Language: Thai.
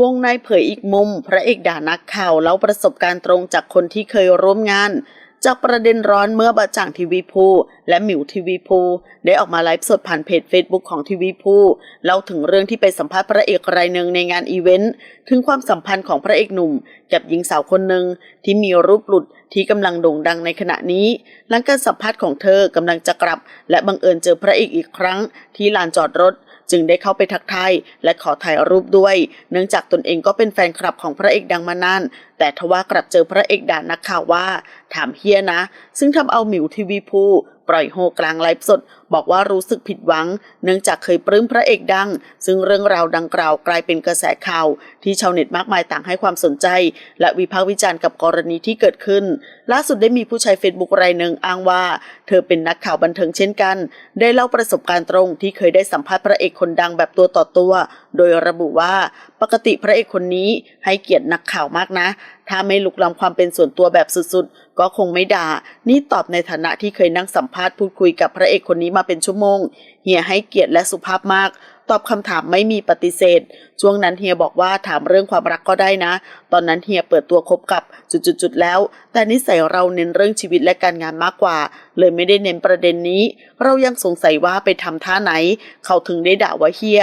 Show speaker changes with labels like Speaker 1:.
Speaker 1: วงในเผยอีกมุม พระเอกด่านักข่าวเล่าประสบการณ์ตรงจากคนที่เคยร่วมงาน จากประเด็นร้อนเมื่อบะจ่างทีวีพูและหมิวทีวีพูได้ออกมาไลฟ์สดผ่านเพจ Facebook ของทีวีพูเล่าถึงเรื่องที่ไปสัมภาษณ์พระเอกรายหนึ่งในงานอีเวนต์ถึงความสัมพันธ์ของพระเอกหนุ่ม กับหญิงสาวคนหนึ่งที่มีรูปหลุดที่กำลังโด่งดังในขณะนี้ หลังการสัมภาษณ์ของเธอกำลังจะกลับ และบังเอิญเจอพระเอกอีกครั้งที่ลานจอดรถ จึงได้เข้าไปทักทายและขอถ่ายรูปด้วย เนื่องจากตนเองก็เป็นแฟนคลับของพระเอกดังมานาน แต่ทว่ากลับเจอพระเอกด่านักข่าวว่า ถามเฮียนะ ซึ่งทำเอาหมิวทีวีพู ล่อยโฮกลางไลฟ์สด บอกว่ารู้สึกผิดหวัง เนื่องจากเคยปลื้มพระเอกดัง ซึ่งเรื่องราวดังกล่าวกลายเป็นกระแสข่าว ที่ชาวเน็ตมากมายต่างให้ความสนใจ และวิพากษ์วิจารณ์กับกรณีที่เกิดขึ้น ล่าสุดได้มีผู้ใช้เฟซบุ๊กรายหนึ่งอ้างว่า เธอเป็นนักข่าวบันเทิงเช่นกัน ได้เล่าประสบการณ์ตรงที่เคยได้สัมภาษณ์พระเอกคนดังแบบตัวต่อตัว โดยระบุว่าปกติพระเอกคนนี้ให้เกียรตินักข่าวมากนะ ถ้าไม่ลุกล้ำความเป็นส่วนตัวแบบสุดๆ ก็คงไม่ด่า นี่ตอบในฐานะที่เคยนั่งสัมภาษณ์พูดคุยกับพระเอกคนนี้มาเป็นชั่วโมง เฮียให้เกียรติและสุภาพมาก ตอบคำถามไม่มีปฏิเสธ ช่วงนั้นเฮียบอกว่าถามเรื่องความรักก็ได้นะ ตอนนั้นเฮียเปิดตัวคบกับจุดๆๆแล้ว แต่นิสัยเราเน้นเรื่องชีวิตและการงานมากกว่า เลยไม่ได้เน้นประเด็นนี้ เรายังสงสัยว่าไปทำท่าไหน เขาถึงได้ด่าว่าเฮีย